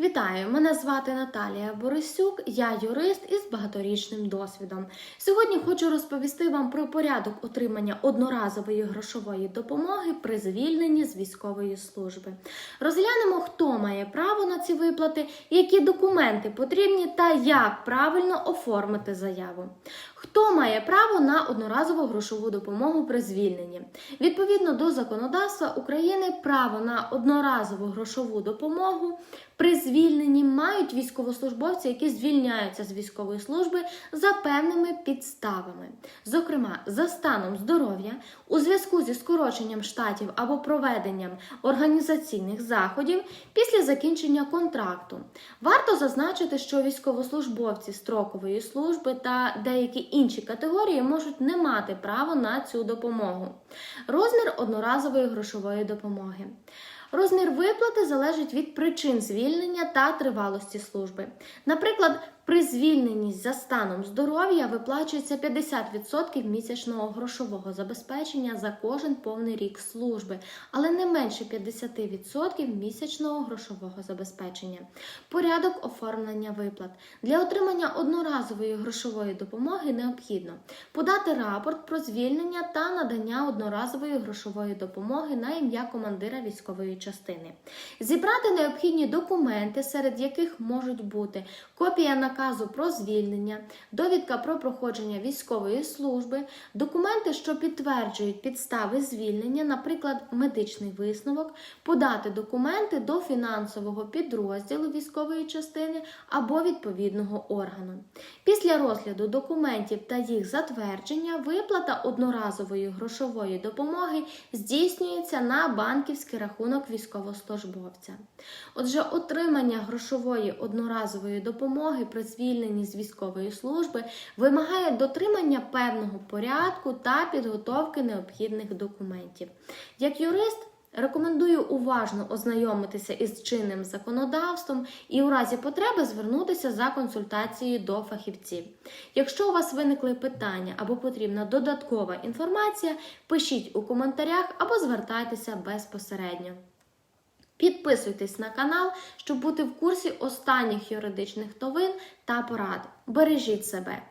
Вітаю! Мене звати Наталія Борисюк, я юрист із багаторічним досвідом. Сьогодні хочу розповісти вам про порядок отримання одноразової грошової допомоги при звільненні з військової служби. Розглянемо, хто має право ці виплати, які документи потрібні та як правильно оформити заяву. Хто має право на одноразову грошову допомогу при звільненні? Відповідно до законодавства України, право на одноразову грошову допомогу при звільненні мають військовослужбовці, які звільняються з військової служби за певними підставами, зокрема за станом здоров'я, у зв'язку зі скороченням штатів або проведенням організаційних заходів після закінчення контракту. Варто зазначити, що військовослужбовці строкової служби та деякі інші категорії можуть не мати права на цю допомогу. Розмір одноразової грошової допомоги. Розмір виплати залежить від причин звільнення та тривалості служби. Наприклад, при звільненні за станом здоров'я виплачується 50% місячного грошового забезпечення за кожен повний рік служби, але не менше 50% місячного грошового забезпечення. Порядок оформлення виплат для отримання одноразової грошової допомоги необхідно подати рапорт про звільнення та надання одноразової грошової допомоги на ім'я командира військової частини, зібрати необхідні документи, серед яких можуть бути копія наказу про звільнення, довідка про проходження військової служби, документи, що підтверджують підстави звільнення, наприклад, медичний висновок, подати документи до фінансового підрозділу військової частини або відповідного органу. Після розгляду документів та їх затвердження виплата одноразової грошової допомоги здійснюється на банківський рахунок військовослужбовця. Отже, отримання грошової одноразової допомоги при звільненні з військової служби вимагає дотримання певного порядку та підготовки необхідних документів. Як юрист, Рекомендую уважно ознайомитися із чинним законодавством і у разі потреби звернутися за консультацією до фахівців. Якщо у вас виникли питання або потрібна додаткова інформація, пишіть у коментарях або звертайтеся безпосередньо. Підписуйтесь на канал, щоб бути в курсі останніх юридичних новин та порад. Бережіть себе!